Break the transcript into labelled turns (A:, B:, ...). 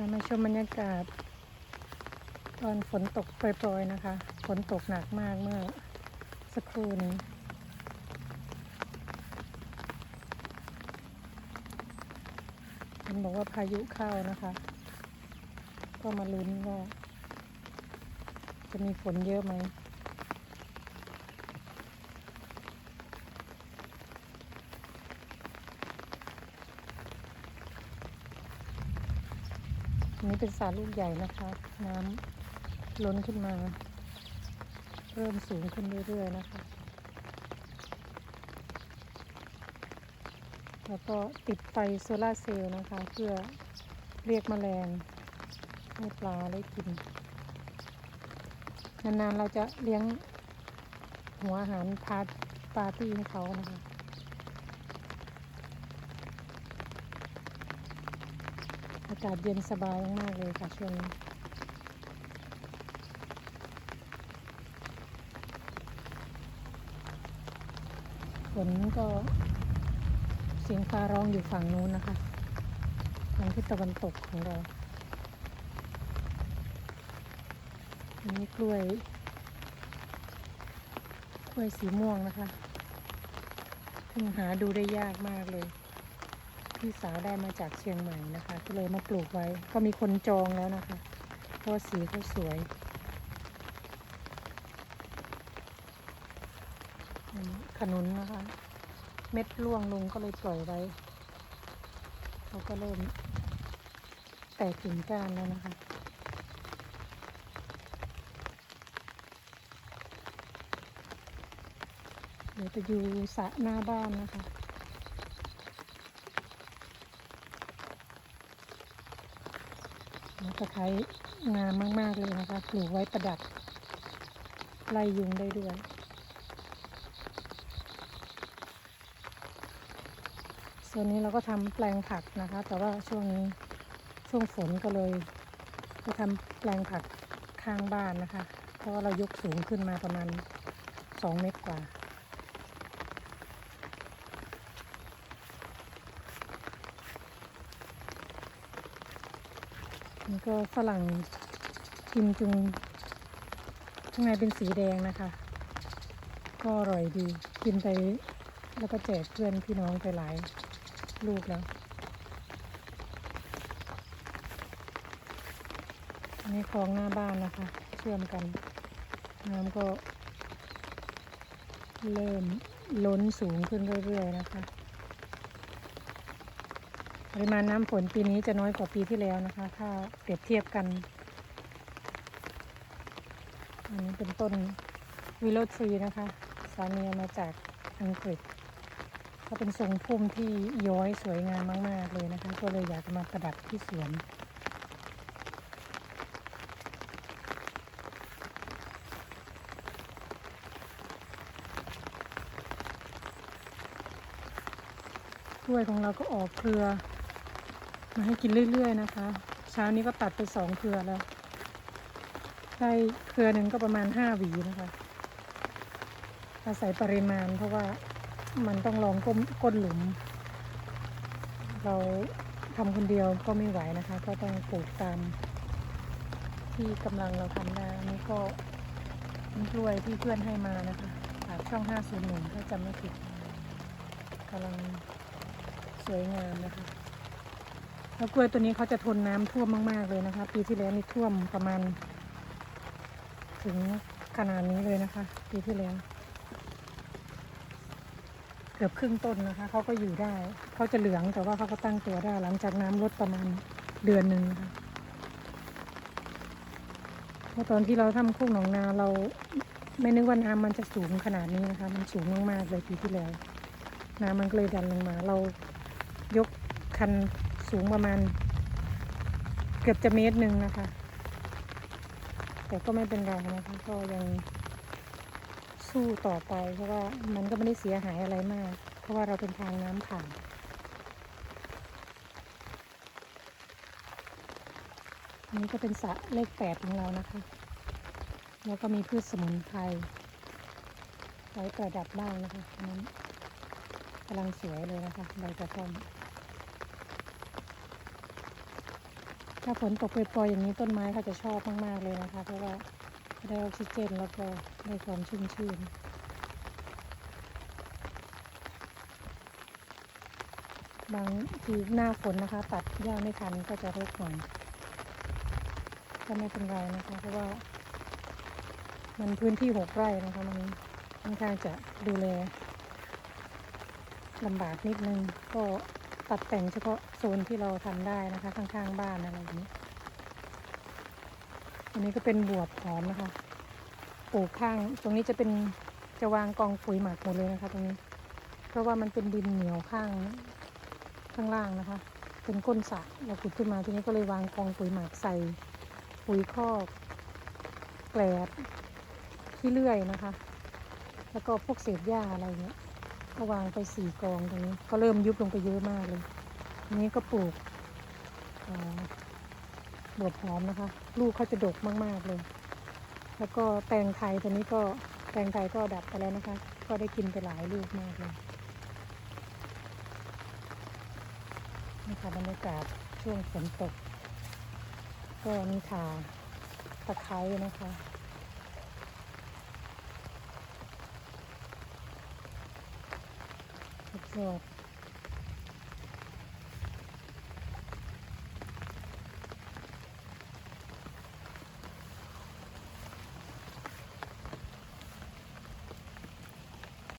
A: ามาชมบรรยากาศ ตอนฝนตกโปรยๆนะคะ ฝนตกหนักมากเมื่อสักครู่นี้มันบอกว่าพายุเข้านะคะ ก็มาลุ้นว่า จะมีฝนเยอะไหม นี้เป็นสาลูกใหญ่นะคะ น้ำล้นขึ้นมา เริ่มสูงขึ้นเรื่อยๆนะคะ แล้วก็ติดไฟโซลาเซลล์นะคะ เพื่อเรียกแมลงให้ปลาได้กิน นานๆเราจะเลี้ยงหัวอาหารพาปลาร์ตี้ให้เขานะคะ อากาศเย็นสบายมากเลยค่ะช่วงนี้ฝนก็เสียงฟ้าร้องอยู่ฝั่งนู้นนะคะทางทิศตะวันตกของเราอันนี้กล้วย กล้วยสีม่วงนะคะซึ่งหาดูได้ยากมากเลย พี่สาวได้มาจากเชียงใหม่นะคะ ก็เลยมาปลูกไว้ ก็มีคนจองแล้วนะคะ เพราะสีเขาสวยอันนี้ขนุนนะคะ เม็ดร่วงลงก็เลยปล่อยไว้เขาก็เริ่มแตกกิ่งก้านแล้วนะคะเดี๋ยวจะอยู่สระหน้าบ้านนะคะ ตะไคร้งามมาก ๆ เลยนะคะปลูกไว้ประดับไล่ยุงได้ด้วย ส่วนนี้เราก็ทำแปลงผักนะคะ แต่ว่าช่วงนี้ช่วงฝนก็เลยไปทำแปลงผักข้างบ้านนะคะ เพราะว่าเรายกสูงขึ้นมาประมาณสองเมตรกว่า นี่ก็ฝรั่งกิมจุงข้างในเป็นสีแดงนะคะ ก็อร่อยดีกินไปแล้วก็แจกเพื่อนพี่น้องไปหลายลูกแล้วอันนี้คลองหน้าบ้านนะคะ เชื่อมกัน น้ำก็ เริ่มล้นสูงขึ้นเรื่อยๆนะคะ ริมาณน้ำฝนปีนี้จะน้อยกว่าปีที่แล้วนะคะ ถ้าเปรียบเทียบกันอันนี้เป็นต้นวิโรทรีนะคะ สามีเอามาจากอังกฤษก็เป็นทรงพุ่มที่ย้อยสวยงามมาก ๆ เลยนะคะ ก็เลยอยากจะมาประดับที่สวนกล้วยของเราก็ออกเครือ มาให้กินเรื่อย ๆ นะคะ เช้านี้ก็ตัดไปสองเครือแล้ว ได้เครือหนึ่งก็ประมาณห้าหวีนะคะ อาศัยปริมาณเพราะว่ามันต้องลองก้มก้นหลุม เราทำคนเดียวก็ไม่ไหวนะคะ ก็ต้องปลูกตามที่กำลังเราทำได้นนี้ก็กล้วยที่เพื่อนให้มานะคะจากช่อง 501 ถ้าจำไม่ผิดกำลังสวยงามนะคะ แล้วกล้วยตัวนี้เขาจะทนน้ำท่วมมาก ๆ เลยนะคะ ปีที่แล้วนี่ท่วมประมาณ ถึงขนาดนี้เลยนะคะ ปีที่แล้ว เกือบครึ่งต้นนะคะเขาก็อยู่ได้เขาจะเหลืองแต่ว่าเขาก็ตั้งตัวได้ หลังจากน้ำลดประมาณเดือนหนึ่งนะคะเพราะตอนที่เราทำโคกหนองนาเราไม่นึกว่าน้ำมันจะสูงขนาดนี้นะคะ มันสูงมากๆเลยปีที่แล้ว น้ำมันก็เลยดันลงมา เรายกคัน สูงประมาณ เกือบจะเมตรหนึ่งนะคะ แต่ก็ไม่เป็นไรนะคะ ก็ยังสู้ต่อไป เพราะว่ามันก็ไม่ได้เสียหายอะไรมาก เพราะว่าเราเป็นทางน้ำผ่านอันนี้ก็เป็นสระเลขแปดของเรานะคะ แล้วก็มีพืชสมุนไพรไว้ประดับบ้างนะคะนั้นกำลังสวยเลยนะคะใบกระท่อม ถ้าฝนตกปล่อยๆอย่างนี้ต้นไม้เขาจะชอบมากๆเลยนะคะ เพราะว่าได้ออกซิเจนแล้วก็ได้ความชุ่มชื่นบางทีหน้าฝนนะคะ ตัดหญ้าไม่ทันก็จะรกหน่อยก็ไม่เป็นไรนะคะ เพราะว่า มันพื้นที่หกไร่นะคะ มันค่อนข้างจะดูแลลำบากนิดนึงก็ ตัดแต่งเฉพาะโซนที่เราทำได้นะคะ ข้างๆบ้านอะไรอย่างนี้ อันนี้ก็เป็นบวบหอมนะคะปลูกข้างตรงนี้จะเป็นจะวางกองปุ๋ยหมักหมดเลยนะคะ ตรงนี้ เพราะว่ามันเป็นดินเหนียวข้างข้างล่างนะคะ เป็นก้นสระเราขุดขึ้นมาทีนี้ก็เลยวางกองปุ๋ยหมักใส่ปุ๋ยคอกแกลบขี้เลื่อยนะคะ แล้วก็พวกเศษหญ้าอะไรเงี้ย ก็วางไปสี่กองตรงนี้ ก็เริ่มยุบลงไปเยอะมากเลยนี้ก็ปลูกบวบหอมนะคะ ลูกเขาจะดกมากๆเลย แล้วก็แตงไทยตัวนี้ก็แตงไทยก็ดับไปแล้วนะคะ ก็ได้กินไปหลายลูกมากเลยนี่ค่ะบรรยากาศช่วงฝนตก ก็มีข่าตะไคร้นะคะ ยอด